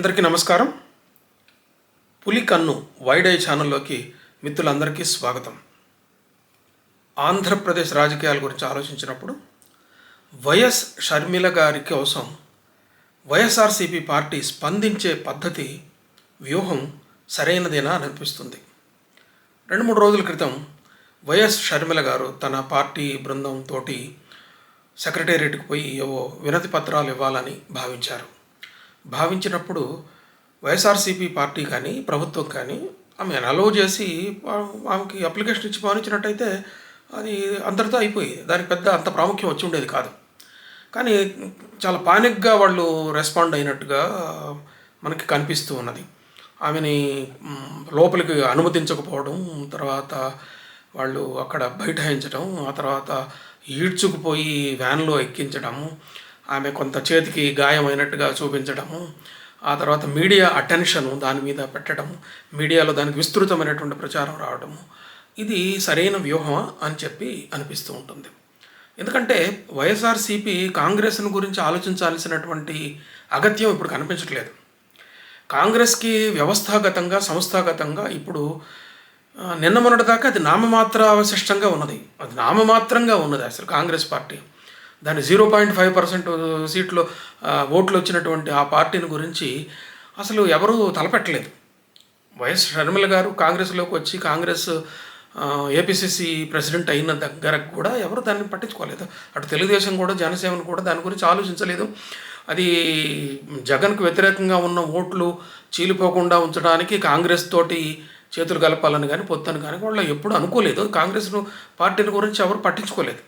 అందరికీ నమస్కారం. పులి కన్ను వైడ్ ఐ ఛానల్లోకి మిత్రులందరికీ స్వాగతం. ఆంధ్రప్రదేశ్ రాజకీయాల గురించి ఆలోచించినప్పుడు వైఎస్ షర్మిల గారి కోసం వైఎస్ఆర్సీపీ పార్టీ స్పందించే పద్ధతి వ్యూహం సరైనదేనా అని అనిపిస్తుంది. రెండు మూడు రోజుల క్రితం వైఎస్ షర్మిల గారు తన పార్టీ బృందంతో సెక్రటేరియట్కి పోయి ఏవో వినతి పత్రాలు ఇవ్వాలని భావించారు. భావించినప్పుడు వైఎస్ఆర్సీపీ పార్టీ కానీ ప్రభుత్వం కానీ ఆమె అలౌ చేసి ఆమెకి అప్లికేషన్ ఇచ్చి భావించినట్టయితే అది అందరితో అయిపోయి దానికి పెద్ద అంత ప్రాముఖ్యం వచ్చి ఉండేది కాదు. కానీ చాలా పానిక్గా వాళ్ళు రెస్పాండ్ అయినట్టుగా మనకి కనిపిస్తూ ఉన్నది. ఆమెని లోపలికి అనుమతించకపోవడం తర్వాత వాళ్ళు అక్కడ బైఠాయించడం ఆ తర్వాత ఈడ్చుకుపోయి వ్యాన్లో ఎక్కించడము ఆమె కొంత చేతికి గాయమైనట్టుగా చూపించడము ఆ తర్వాత మీడియా అటెన్షన్ దాని మీద పెట్టడము మీడియాలో దానికి విస్తృతమైనటువంటి ప్రచారం రావడము ఇది సరైన వ్యూహమా అని చెప్పి అనిపిస్తూ ఉంటుంది. ఎందుకంటే వైఎస్ఆర్సీపీ కాంగ్రెస్ను గురించి ఆలోచించాల్సినటువంటి అగత్యం ఇప్పుడు కనిపించట్లేదు. కాంగ్రెస్కి వ్యవస్థాగతంగా సంస్థాగతంగా ఇప్పుడు నిన్న మొన్నటిదాకా అది నామమాత్ర అవశిష్టంగా ఉన్నది. అది నామమాత్రంగా ఉన్నది అసలు కాంగ్రెస్ పార్టీ. దాని జీరో పాయింట్ ఫైవ్ పర్సెంట్ సీట్లు ఓట్లు వచ్చినటువంటి ఆ పార్టీని గురించి అసలు ఎవరూ తలపెట్టలేదు. వైఎస్ షర్మిల గారు కాంగ్రెస్లోకి వచ్చి కాంగ్రెస్ ఏపీసీసీ ప్రెసిడెంట్ అయిన దగ్గర కూడా ఎవరు దాన్ని పట్టించుకోలేదు. అటు తెలుగుదేశం కూడా జనసేన కూడా దాని గురించి ఆలోచించలేదు. అది జగన్కు వ్యతిరేకంగా ఉన్న ఓట్లు చీలిపోకుండా ఉంచడానికి కాంగ్రెస్ తోటి చేతులు కలపాలని కానీ పొత్తని కానీ వాళ్ళు ఎప్పుడు అనుకోలేదు. కాంగ్రెస్ను పార్టీని గురించి ఎవరు పట్టించుకోలేదు.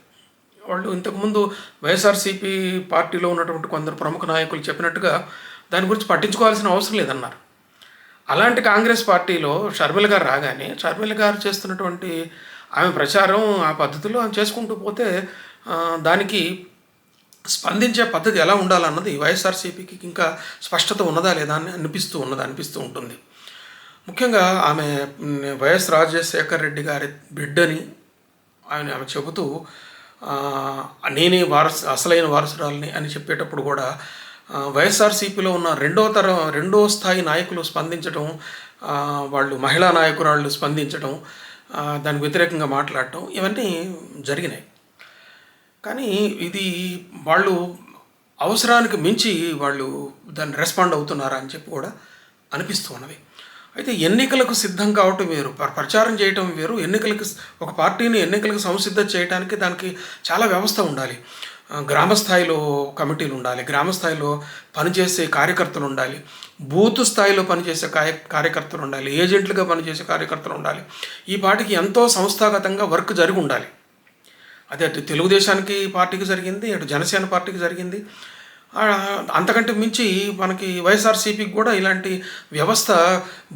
వాళ్ళు ఇంతకుముందు వైఎస్ఆర్సీపీ పార్టీలో ఉన్నటువంటి కొందరు ప్రముఖ నాయకులు చెప్పినట్టుగా దాని గురించి పట్టించుకోవాల్సిన అవసరం లేదన్నారు. అలాంటి కాంగ్రెస్ పార్టీలో షర్మిల గారు రాగానే షర్మిల గారు చేస్తున్నటువంటి ఆమె ప్రచారం ఆ పద్ధతిలో ఆమె చేసుకుంటూ పోతే దానికి స్పందించే పద్ధతి ఎలా ఉండాలన్నది వైఎస్ఆర్సీపీకి ఇంకా స్పష్టత ఉన్నదా లేదా అని అనిపిస్తూ ఉన్నది అనిపిస్తూ ఉంటుంది. ముఖ్యంగా ఆమె వైఎస్ రాజశేఖర్ రెడ్డి గారి బిడ్డని ఆయన ఆమె చెబుతూ నేనే వారసు అసలైన వారసురాలని అని చెప్పేటప్పుడు కూడా వైఎస్ఆర్సీపీలో ఉన్న రెండో తరం రెండో స్థాయి నాయకులు స్పందించడం వాళ్ళు మహిళా నాయకురాళ్ళు స్పందించడం దానికి వ్యతిరేకంగా మాట్లాడటం ఇవన్నీ జరిగినాయి. కానీ ఇది వాళ్ళు అవసరానికి మించి వాళ్ళు దాన్ని రెస్పాండ్ అవుతున్నారా అని చెప్పి కూడా అనిపిస్తూ ఉన్నది. అయితే ఎన్నికలకు సిద్ధం కావటం వేరు. ప్రచారం చేయటం వేరు. ఎన్నికలకు ఒక పార్టీని ఎన్నికలకు సంసిద్ధం చేయడానికి దానికి చాలా వ్యవస్థ ఉండాలి. గ్రామస్థాయిలో కమిటీలు ఉండాలి. గ్రామస్థాయిలో పనిచేసే కార్యకర్తలు ఉండాలి. బూత్ స్థాయిలో పనిచేసే కార్య కార్యకర్తలు ఉండాలి. ఏజెంట్లుగా పనిచేసే కార్యకర్తలు ఉండాలి. ఈ పార్టీకి ఎంతో సంస్థాగతంగా వర్క్ జరిగి ఉండాలి. అదే అటు తెలుగుదేశానికి పార్టీకి జరిగింది అటు జనసేన పార్టీకి జరిగింది. అంతకంటే మించి మనకి వైఎస్ఆర్సీపీకి కూడా ఇలాంటి వ్యవస్థ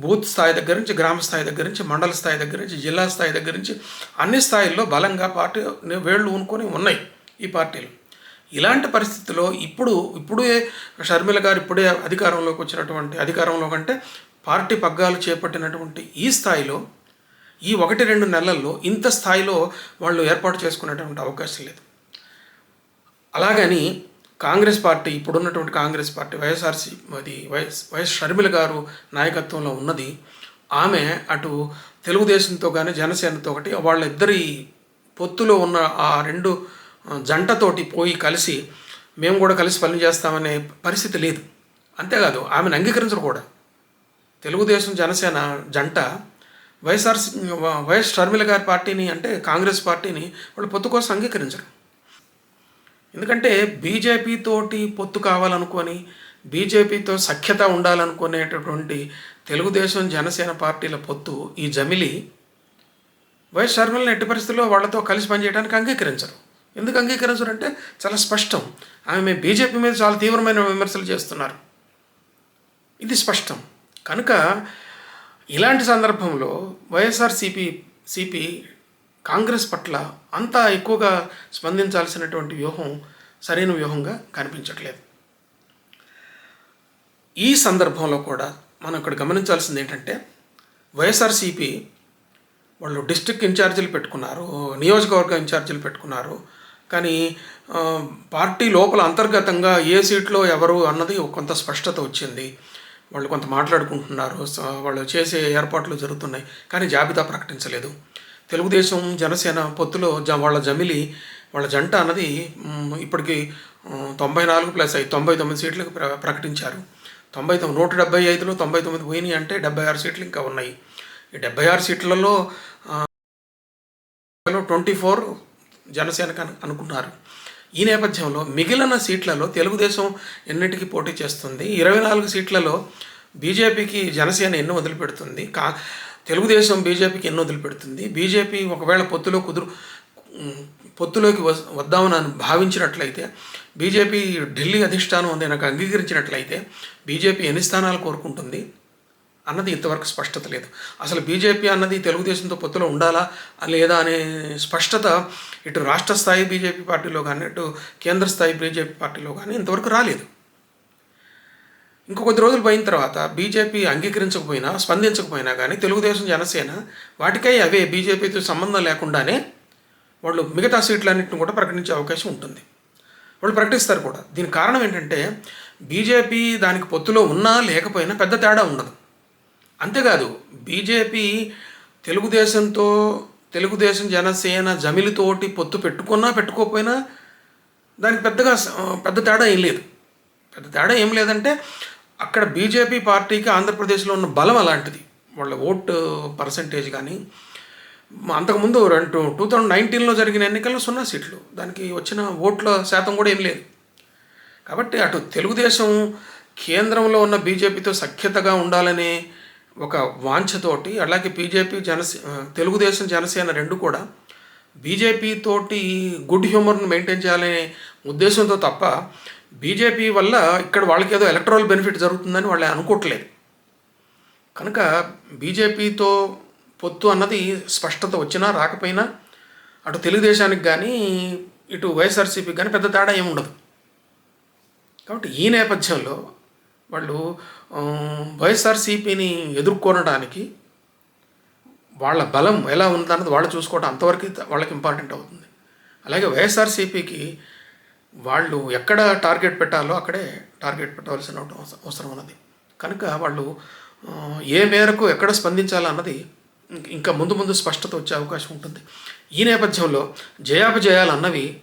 బూత్ స్థాయి దగ్గర నుంచి గ్రామ స్థాయి దగ్గర నుంచి మండల స్థాయి దగ్గర నుంచి జిల్లా స్థాయి దగ్గర నుంచి అన్ని స్థాయిల్లో బలంగా పార్టీ వేళ్ళు ఊనుకొని ఉన్నాయి ఈ పార్టీలు. ఇలాంటి పరిస్థితిలో ఇప్పుడు ఇప్పుడే షర్మిల గారు ఇప్పుడే అధికారంలోకి వచ్చినటువంటి అధికారంలో కంటే పార్టీ పగ్గాలు చేపట్టినటువంటి ఈ స్థాయిలో ఈ ఒకటి రెండు నెలల్లో ఇంత స్థాయిలో వాళ్ళు ఏర్పాటు చేసుకునేటువంటి అవకాశం లేదు. అలాగని కాంగ్రెస్ పార్టీ ఇప్పుడున్నటువంటి కాంగ్రెస్ పార్టీ వైఎస్ఆర్సీ అది వైఎస్ వైఎస్ షర్మిల గారు నాయకత్వంలో ఉన్నది. ఆమె అటు తెలుగుదేశంతో కానీ జనసేనతో ఒకటి వాళ్ళిద్దరి పొత్తులో ఉన్న ఆ రెండు జంటతోటి పోయి కలిసి మేము కూడా కలిసి పని చేస్తామనే పరిస్థితి లేదు. అంతేకాదు ఆమెను అంగీకరించరు కూడా. తెలుగుదేశం జనసేన జంట వైఎస్ఆర్ వైఎస్ షర్మిల గారి పార్టీని అంటే కాంగ్రెస్ పార్టీని వాళ్ళు పొత్తు కోసం అంగీకరించరు. ఎందుకంటే బీజేపీతోటి పొత్తు కావాలనుకొని బీజేపీతో సఖ్యత ఉండాలనుకునేటటువంటి తెలుగుదేశం జనసేన పార్టీల పొత్తు ఈ జమిలి వైఎస్ షర్మిలని ఎట్టి పరిస్థితుల్లో వాళ్ళతో కలిసి పనిచేయడానికి అంగీకరించరు. ఎందుకు అంగీకరించరు అంటే చాలా స్పష్టం. ఆమె బీజేపీ మీద చాలా తీవ్రమైన విమర్శలు చేస్తున్నారు. ఇది స్పష్టం. కనుక ఇలాంటి సందర్భంలో వైఎస్ఆర్ సిపి సిపి కాంగ్రెస్ పట్ల అంత ఎక్కువగా స్పందించాల్సినటువంటి వ్యూహం సరైన వ్యూహంగా కనిపించట్లేదు. ఈ సందర్భంలో కూడా మనం ఇక్కడ గమనించాల్సింది ఏంటంటే వైఎస్ఆర్సీపీ వాళ్ళు డిస్ట్రిక్ట్ ఇన్ఛార్జీలు పెట్టుకున్నారు నియోజకవర్గ ఇన్ఛార్జీలు పెట్టుకున్నారు కానీ పార్టీ లోపల అంతర్గతంగా ఏ సీట్లో ఎవరు అన్నది కొంత స్పష్టత వచ్చింది. వాళ్ళు కొంత మాట్లాడుకుంటున్నారు వాళ్ళు చేసే ఏర్పాట్లు జరుగుతున్నాయి కానీ జాబితా ప్రకటించలేదు. తెలుగుదేశం జనసేన పొత్తులో జ వాళ్ళ జమిలి వాళ్ళ జంట అన్నది ఇప్పటికి తొంభై నాలుగు ప్లస్ ఐదు తొంభై తొమ్మిది సీట్లకు ప్ర ప్రకటించారు. తొంభై తొమ్మిది నూట డెబ్బై ఐదులో తొంభై తొమ్మిది పోయినాయి అంటే డెబ్బై ఆరు సీట్లు ఇంకా ఉన్నాయి. ఈ డెబ్బై ఆరు సీట్లలో ట్వంటీ ఫోర్ జనసేనకు అను- అనుకున్నారు. ఈ నేపథ్యంలో మిగిలిన సీట్లలో తెలుగుదేశం ఎన్నిటికీ పోటీ చేస్తుంది? ఇరవై నాలుగు సీట్లలో బీజేపీకి జనసేన ఎన్ని వదిలిపెడుతుంది. కా తెలుగుదేశం బీజేపీకి ఎన్నో వదిలిపెడుతుంది. బీజేపీ ఒకవేళ పొత్తులో కుదురు పొత్తులోకి వద్దామని అని భావించినట్లయితే బీజేపీ ఢిల్లీ అధిష్టానం అని నాకు అంగీకరించినట్లయితే బీజేపీ ఎన్ని స్థానాలు కోరుకుంటుంది అన్నది ఇంతవరకు స్పష్టత లేదు. అసలు బీజేపీ అన్నది తెలుగుదేశంతో పొత్తులో ఉండాలా లేదా అనే స్పష్టత ఇటు రాష్ట్ర స్థాయి బీజేపీ పార్టీలో కానీ ఇటు కేంద్ర స్థాయి బీజేపీ పార్టీలో కానీ ఇంతవరకు రాలేదు. ఇంకో కొద్ది రోజులు పోయిన తర్వాత బీజేపీ అంగీకరించకపోయినా స్పందించకపోయినా కానీ తెలుగుదేశం జనసేన వాటికై అవే బీజేపీతో సంబంధం లేకుండానే వాళ్ళు మిగతా సీట్లన్నింటిని కూడా ప్రకటించే అవకాశం ఉంటుంది. వాళ్ళు ప్రకటిస్తారు కూడా. దీని కారణం ఏంటంటే బీజేపీ దానికి పొత్తులో ఉన్నా లేకపోయినా పెద్ద తేడా ఉండదు. అంతేకాదు బీజేపీ తెలుగుదేశంతో తెలుగుదేశం జనసేన జమిలితోటి పొత్తు పెట్టుకున్నా పెట్టుకోకపోయినా దానికి పెద్దగా పెద్ద తేడా ఏం లేదు. పెద్ద తేడా ఏం లేదంటే అక్కడ బీజేపీ పార్టీకి ఆంధ్రప్రదేశ్లో ఉన్న బలం అలాంటిది. వాళ్ళ ఓట్ పర్సంటేజ్ కానీ అంతకుముందు రెండు టూ థౌజండ్ నైన్టీన్లో జరిగిన ఎన్నికల్లో సున్నా సీట్లు. దానికి వచ్చిన ఓట్ల శాతం కూడా ఏం లేదు. కాబట్టి అటు తెలుగుదేశం కేంద్రంలో ఉన్న బీజేపీతో సఖ్యతగా ఉండాలనే ఒక వాంఛతోటి అలాగే బీజేపీ జనసే తెలుగుదేశం జనసేన రెండు కూడా బీజేపీతోటి గుడ్ హ్యూమర్ను మెయింటైన్ చేయాలనే ఉద్దేశంతో తప్ప బీజేపీ వల్ల ఇక్కడ వాళ్ళకి ఏదో ఎలక్ట్రల్ బెనిఫిట్ జరుగుతుందని వాళ్ళు అనుకోవట్లేదు. కనుక బీజేపీతో పొత్తు అన్నది స్పష్టత వచ్చినా రాకపోయినా అటు తెలుగుదేశానికి కానీ ఇటు వైఎస్ఆర్సీపీకి కానీ పెద్ద తేడా ఏమి ఉండదు. కాబట్టి ఈ నేపథ్యంలో వాళ్ళు వైఎస్ఆర్సీపీని ఎదుర్కొనడానికి వాళ్ళ బలం ఎలా ఉందన్నది వాళ్ళు చూసుకోవడం అంతవరకు వాళ్ళకి ఇంపార్టెంట్ అవుతుంది. అలాగే వైఎస్ఆర్సీపీకి వాళ్ళు ఎక్కడ టార్గెట్ పెట్టాలో అక్కడే టార్గెట్ పెట్టవలసిన అవస- అవసరం ఉన్నది. కనుక వాళ్ళు ఏ మేరకు ఎక్కడ స్పందించాలన్నది ఇంక- ఇంకా ముందు ముందు స్పష్టత వచ్చే అవకాశం ఉంటుంది. ఈ నేపథ్యంలో జయాపజయాలన్నవి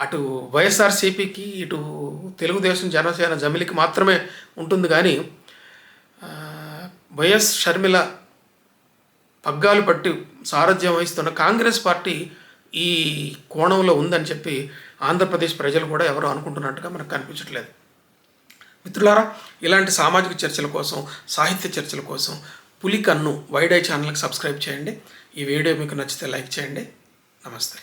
అటు వైఎస్ఆర్సీపీకి ఇటు తెలుగుదేశం జనసేన జమిలికి మాత్రమే ఉంటుంది కానీ వైఎస్ షర్మిల పగ్గాలు పట్టి సారథ్యం వహిస్తున్న కాంగ్రెస్ పార్టీ ఈ కోణంలో ఉందని చెప్పి ఆంధ్రప్రదేశ్ ప్రజలు కూడా ఎవరు అనుకుంటున్నట్టుగా మనకు కనిపించట్లేదు. మిత్రులారా ఇలాంటి సామాజిక చర్చల కోసం సాహిత్య చర్చల కోసం పులికన్ను వైడై ఛానల్కి సబ్స్క్రైబ్ చేయండి. ఈ వీడియో మీకు నచ్చితే లైక్ చేయండి. నమస్తే.